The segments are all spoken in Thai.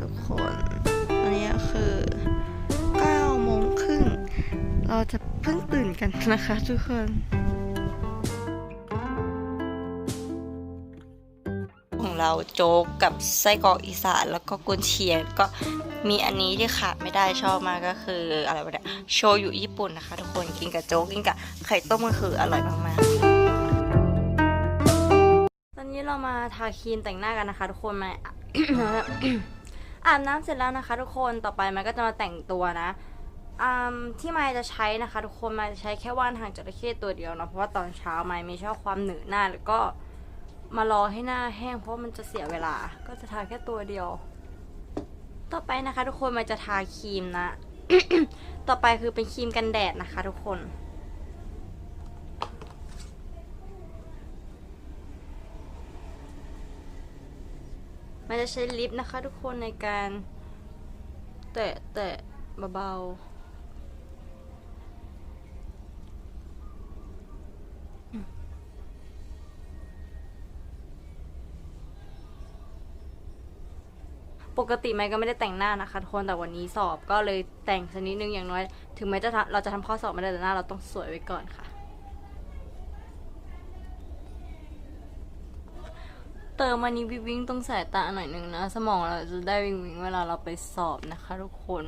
ทุกคนตอนนี้คือ9โมงครึ่ง เราจะเพิ่งตื่นกันนะคะทุกคนของเราโจ๊กกับไส้กรอกอีสานแล้วก็กุนเชียงก็มีอันนี้ที่ขาดไม่ได้ชอบมากก็คืออะไรวะเนี่ยโชยุญี่ปุ่นนะคะ ทุกคนกินกับโจ๊กกินกับไข่ต้มก็คืออร่อยมากๆตอนนี้เรามาทาครีมแต่งหน้ากันนะคะ ทุกคนมา อาบน้ำเสร็จแล้วนะคะ ทุกคนต่อไปมันก็จะมาแต่งตัวนะที่ไมายจะใช้นะคะ ทุกคนมาจะใช้แค่ว่านทางจระเข้ตัวเดียวเนาะเพราะว่าตอนเช้าไมายไม่ชอบความหนืดหน้าแล้วก็มารอให้หน้าแห้งเพราะมันจะเสียเวลา ก็จะทาแค่ตัวเดียว ต่อไปนะคะ ทุกคนมันจะทาครีมนะ ต่อไปคือเป็นครีมกันแดดนะคะ ทุกคน มันจะใช้ลิปนะคะทุกคนในการแตะแตะเบาๆปกติไม่ก็ไม่ได้แต่งหน้านะคะทุกคนแต่วันนี้สอบก็เลยแต่งสักนิดนึงอย่างน้อย ถึงแม้จะเราจะทำข้อสอบไม่ได้แต่หน้าเราต้องสวยไว้ก่อนค่ะ เติมอันนี้วิวิ่งตรงสายตาหน่อยหนึ่งนะ สมองเราจะได้วิงวิ่งเวลาเราไปสอบนะคะทุกคน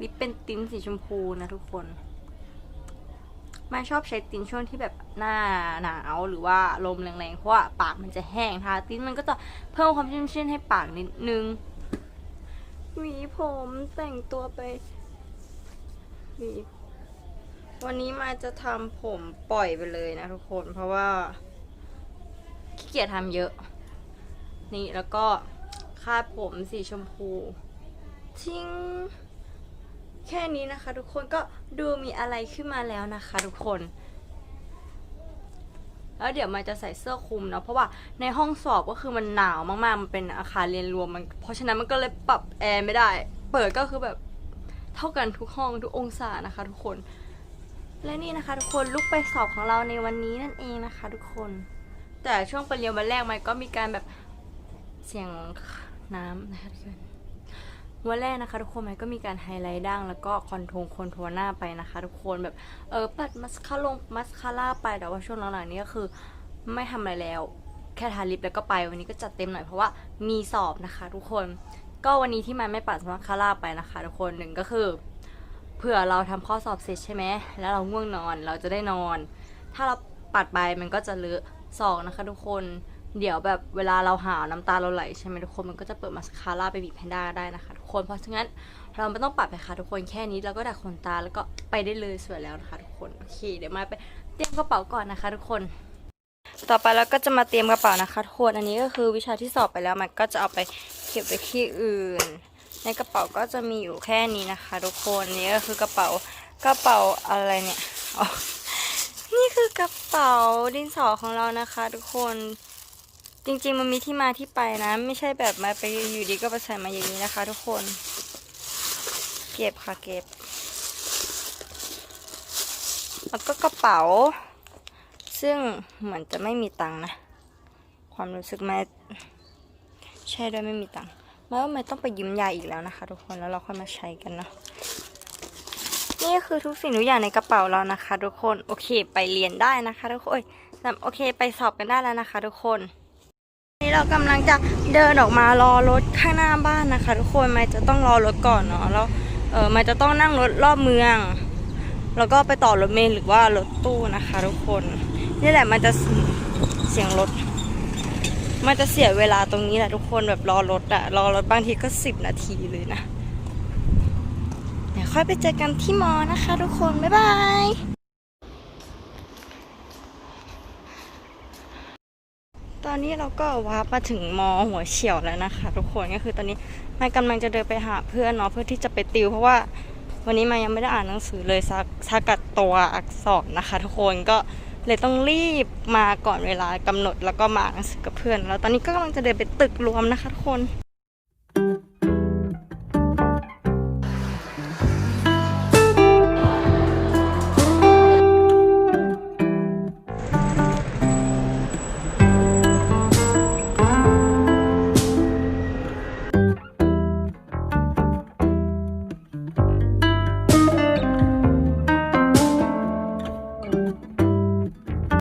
ลิปเป็นติ้นสีชมพูนะทุกคนม่ชอบใช้ติ้นช่วงที่แบบหน้าหนาวหรือว่าลมแรงๆ เพราะว่าปากมันจะแห้งทาติ้นมันก็จะเพิ่มความชุ่มชื่นให้ปากนิดนึง หวีผมแต่งตัวไป หวี วันนี้มาจะทำผมปล่อยไปเลยนะทุกคนเพราะว่าขี้เกียจทำเยอะ นี่แล้วก็คาดผมสีชมพูทิ้งแค่นี้นะคะ ทุกคนก็ดูมีอะไรขึ้นมาแล้วนะคะ ทุกคน แล้วเดี๋ยวมันจะใส่เสื้อคลุมเนาะเพราะว่าในห้องสอบก็คือมันหนาวมากๆ มันเป็นอาคารเรียนรวมมัน เพราะฉะนั้นมันก็เลยปรับแอร์ไม่ได้ เปิดก็คือแบบเท่ากันทุกห้องทุกองศานะคะ ทุกคน และนี่นะคะทุกคนลุกไปสอบของเราในวันนี้นั่นเองนะคะทุกคน แต่ช่วงปเรียนวันแรกมันก็มีการแบบเสียงน้ำนะคะทุกคนวันแรกนะคะทุกคนมันก็มีการไฮไลท์ดั้งแล้วก็คอนทงคอนทัวร์หน้าไปนะคะ ทุกคนแบบเออปัดมัสคาลงมัสคาร่าไปแต่ว่าช่วงหลังๆนี้ก็คือไม่ทำอะไรแล้ว แค่ทาลิปแล้วก็ไปวันนี้ก็จัดเต็มหน่อยเพราะว่ามีสอบนะคะ ทุกคน ก็วันนี้ที่มันไม่ปัดมัสคาร่าไปนะคะ ทุกคนหนึ่งก็คือ เผื่อเราทำข้อสอบเสร็จใช่ไหมแล้วเราง่วงนอนเราจะได้นอน ถ้าเราปัดไปมันก็จะเลอะสองนะคะ ทุกคนเดี๋ยวแบบเวลาเราหาวน้ำตาเราไหลใช่ไหมทุกคนมันก็จะเปิดมาสคาร่าไปบีบแพนด้าได้นะคะทุกคนเพราะฉะนั้นเราไม่ต้องปัดไปค่ะทุกคนแค่นี้เราก็ดัดขนตาแล้วก็ไปได้เลยสวยแล้วนะคะ ทุกคนโอเคเดี๋ยวมาไปเตรียมกระเป๋าก่อนนะคะ ทุกคน ต่อไปเราก็จะมาเตรียมกระเป๋านะคะทุกคนอันนี้ก็คือวิชาที่สอบไปแล้วมันก็จะเอาไปเก็บไว้ที่อื่น ในกระเป๋าก็จะมีอยู่แค่นี้นะคะ ทุกคนนี่ก็คือกระเป๋ากระเป๋าอะไรเนี่ยอ๋อนี่คือกระเป๋าดินสอของเรานะคะ ทุกคนจริงๆมันมีที่มาที่ไปนะ ไม่ใช่แบบมาไปอยู่ดีก็ไปใส่มาอย่างนี้นะคะ ทุกคน เก็บค่ะเก็บ แล้วก็กระเป๋า ซึ่งเหมือนจะไม่มีตังค์นะ ความรู้สึกแม่ใช่ด้วยไม่มีตังค์ แม้ว่าไม่ต้องไปยืมยาอีกแล้วนะคะ ทุกคนแล้วเราค่อยมาใช้กันเนาะนี่คือทุกสิ่งทุกอย่างในกระเป๋าเรานะคะ ทุกคนโอเคไปเรียนได้นะคะ ทุกคนโอเคไปสอบกันได้แล้วนะคะ ทุกคนนี่เรากำลังจะเดินออกมารอรถข้างหน้าบ้านนะคะ ทุกคนไม่จะต้องรอรถก่อนเนาะแล้วเออมันจะต้องนั่งรถรอบเมือง แล้วก็ไปต่อรถเมล์หรือว่ารถตู้นะคะ ทุกคนนี่แหละมันจะเสียงรถ มันจะเสียเวลาตรงนี้แหละทุกคนแบบรอรถอะรอรถบางทีก็สิบนาทีเลยนะเดี๋ยวค่อยไปเจอกันที่มอนะคะ ทุกคน บ๊ายบายตอนนี้เราก็วาร์ปมาถึงมอหัวเฉียวแล้วนะคะ ทุกคนก็คือตอนนี้มายกำลังจะเดินไปหาเพื่อนเนาะเพื่อที่จะไปติว เพราะว่าวันนี้มายังไม่ได้อ่านหนังสือเลยสักสักกัดตัวอักษรนะคะ ทุกคนก็ เลยต้องรีบมาก่อนเวลากำหนดแล้วก็มาหนังสือกับเพื่อน แล้วตอนนี้ก็กำลังจะเดินไปตึกรวมนะคะทุกคน